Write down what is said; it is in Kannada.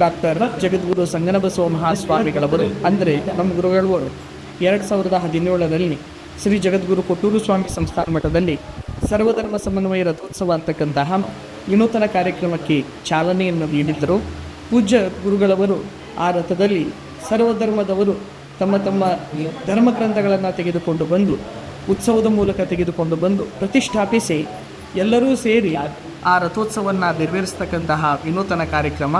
ಡಾಕ್ಟರ್ ಜಗದ್ಗುರು ಸಂಗನಬಸವ ಮಹಾಸ್ವಾಮಿಗಳವರು ಅಂದರೆ ನಮ್ಮ ಗುರುಗಳವರು. ಎರಡು ಸಾವಿರದ ಹದಿನೇಳರಲ್ಲಿ ಶ್ರೀ ಜಗದ್ಗುರು ಕೊಟ್ಟೂರು ಸ್ವಾಮಿ ಸಂಸ್ಥಾನ ಮಠದಲ್ಲಿ ಸರ್ವಧರ್ಮ ಸಮನ್ವಯ ರಥೋತ್ಸವ ಅಂತಕ್ಕಂತಹ ವಿನೂತನ ಕಾರ್ಯಕ್ರಮಕ್ಕೆ ಚಾಲನೆಯನ್ನು ನೀಡಿದ್ದರು. ಪೂಜ್ಯ ಗುರುಗಳವರು ಆ ರಥದಲ್ಲಿ ಸರ್ವಧರ್ಮದವರು ತಮ್ಮ ತಮ್ಮ ಧರ್ಮ ಗ್ರಂಥಗಳನ್ನು ತೆಗೆದುಕೊಂಡು ಬಂದು, ಉತ್ಸವದ ಮೂಲಕ ತೆಗೆದುಕೊಂಡು ಬಂದು ಪ್ರತಿಷ್ಠಾಪಿಸಿ ಎಲ್ಲರೂ ಸೇರಿ ಆ ರಥೋತ್ಸವವನ್ನು ನೆರವೇರಿಸ್ತಕ್ಕಂತಹ ವಿನೂತನ ಕಾರ್ಯಕ್ರಮ